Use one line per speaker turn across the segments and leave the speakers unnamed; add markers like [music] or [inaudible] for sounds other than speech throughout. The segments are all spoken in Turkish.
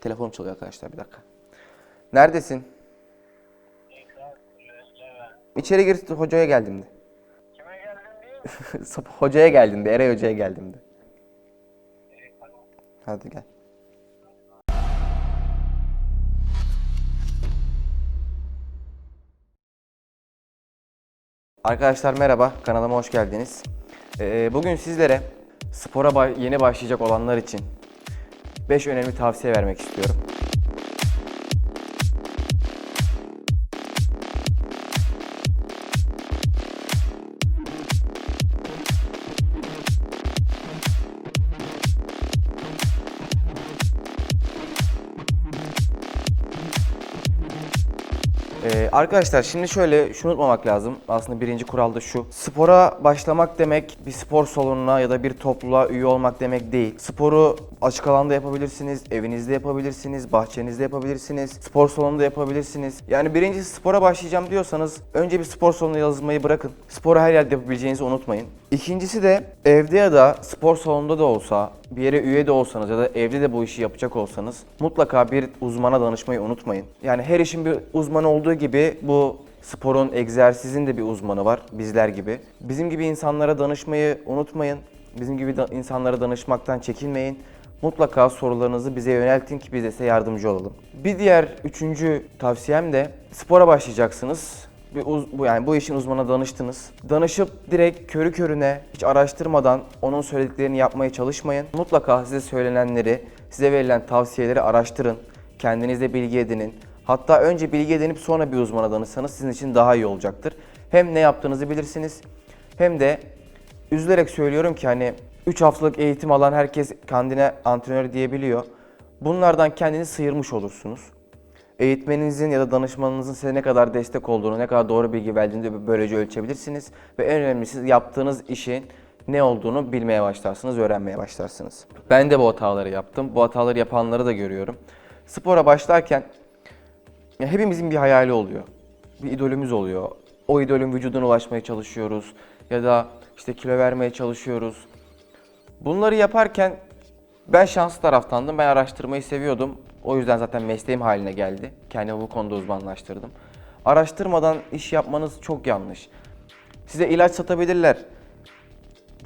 Telefonum çalıyor arkadaşlar bir dakika. Neredesin? İçeri gir hocaya geldim de.
Kime geldin diye? [laughs]
hocaya geldim de. Eray hocaya geldim de. Hadi gel. Arkadaşlar merhaba, kanalıma hoş geldiniz. Ee, bugün sizlere spora yeni başlayacak olanlar için 5 önemli tavsiye vermek istiyorum. Ee, arkadaşlar şimdi şöyle şunu unutmamak lazım. Aslında birinci kural da şu. Spora başlamak demek bir spor salonuna ya da bir topluluğa üye olmak demek değil. Sporu açık alanda yapabilirsiniz, evinizde yapabilirsiniz, bahçenizde yapabilirsiniz, spor salonunda yapabilirsiniz. Yani birincisi spora başlayacağım diyorsanız önce bir spor salonuna yazılmayı bırakın. Sporu her yerde yapabileceğinizi unutmayın. İkincisi de evde ya da spor salonunda da olsa, bir yere üye de olsanız ya da evde de bu işi yapacak olsanız mutlaka bir uzmana danışmayı unutmayın. Yani her işin bir uzmanı olduğu gibi bu sporun, egzersizin de bir uzmanı var bizler gibi. Bizim gibi insanlara danışmayı unutmayın. Bizim gibi da- insanlara danışmaktan çekinmeyin. Mutlaka sorularınızı bize yöneltin ki biz de size yardımcı olalım. Bir diğer üçüncü tavsiyem de spora başlayacaksınız. Bir uz- bu yani bu işin uzmanına danıştınız. Danışıp direkt körü körüne hiç araştırmadan onun söylediklerini yapmaya çalışmayın. Mutlaka size söylenenleri, size verilen tavsiyeleri araştırın. Kendinizde bilgi edinin. Hatta önce bilgi edinip sonra bir uzmana danışsanız sizin için daha iyi olacaktır. Hem ne yaptığınızı bilirsiniz hem de üzülerek söylüyorum ki hani 3 haftalık eğitim alan herkes kendine antrenör diyebiliyor. Bunlardan kendini sıyırmış olursunuz. Eğitmeninizin ya da danışmanınızın size ne kadar destek olduğunu, ne kadar doğru bilgi verdiğini de böylece ölçebilirsiniz. Ve en önemlisi yaptığınız işin ne olduğunu bilmeye başlarsınız, öğrenmeye başlarsınız. Ben de bu hataları yaptım. Bu hataları yapanları da görüyorum. Spora başlarken hepimizin bir hayali oluyor. Bir idolümüz oluyor. O idolün vücuduna ulaşmaya çalışıyoruz. Ya da işte kilo vermeye çalışıyoruz. Bunları yaparken ben şanslı taraftandım. Ben araştırmayı seviyordum. O yüzden zaten mesleğim haline geldi. Kendimi bu konuda uzmanlaştırdım. Araştırmadan iş yapmanız çok yanlış. Size ilaç satabilirler.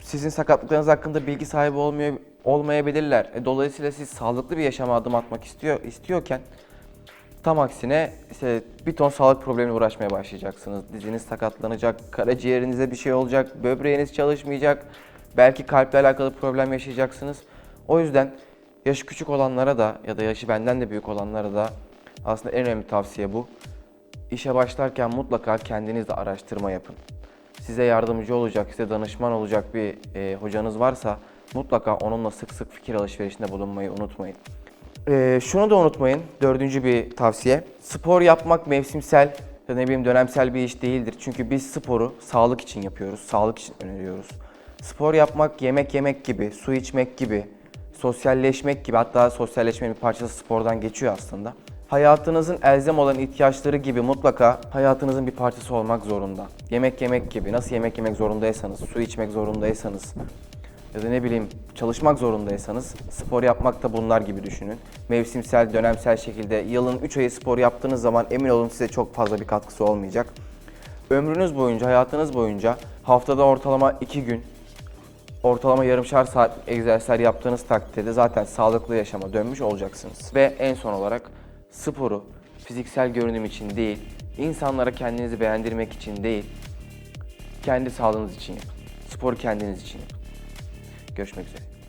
Sizin sakatlıklarınız hakkında bilgi sahibi olmuyor olmayabilirler. E, dolayısıyla siz sağlıklı bir yaşama adım atmak istiyor istiyorken Tam aksine işte bir ton sağlık problemine uğraşmaya başlayacaksınız. Diziniz sakatlanacak, karaciğerinize bir şey olacak, böbreğiniz çalışmayacak. Belki kalple alakalı problem yaşayacaksınız. O yüzden yaşı küçük olanlara da ya da yaşı benden de büyük olanlara da aslında en önemli tavsiye bu. İşe başlarken mutlaka kendiniz de araştırma yapın. Size yardımcı olacak, size danışman olacak bir e, hocanız varsa mutlaka onunla sık sık fikir alışverişinde bulunmayı unutmayın. Ee, şunu da unutmayın, dördüncü bir tavsiye. Spor yapmak mevsimsel ya ne bileyim dönemsel bir iş değildir. Çünkü biz sporu sağlık için yapıyoruz, sağlık için öneriyoruz. Spor yapmak yemek yemek gibi, su içmek gibi, sosyalleşmek gibi hatta sosyalleşmenin bir parçası spordan geçiyor aslında. Hayatınızın elzem olan ihtiyaçları gibi mutlaka hayatınızın bir parçası olmak zorunda. Yemek yemek gibi, nasıl yemek yemek zorundaysanız, su içmek zorundaysanız, ya da ne bileyim çalışmak zorundaysanız spor yapmak da bunlar gibi düşünün. Mevsimsel, dönemsel şekilde yılın 3 ayı spor yaptığınız zaman emin olun size çok fazla bir katkısı olmayacak. Ömrünüz boyunca, hayatınız boyunca haftada ortalama 2 gün, ortalama yarımşar saat egzersizler yaptığınız takdirde zaten sağlıklı yaşama dönmüş olacaksınız. Ve en son olarak sporu fiziksel görünüm için değil, insanlara kendinizi beğendirmek için değil, kendi sağlığınız için yapın. Sporu kendiniz için yapın. Görüşmek üzere.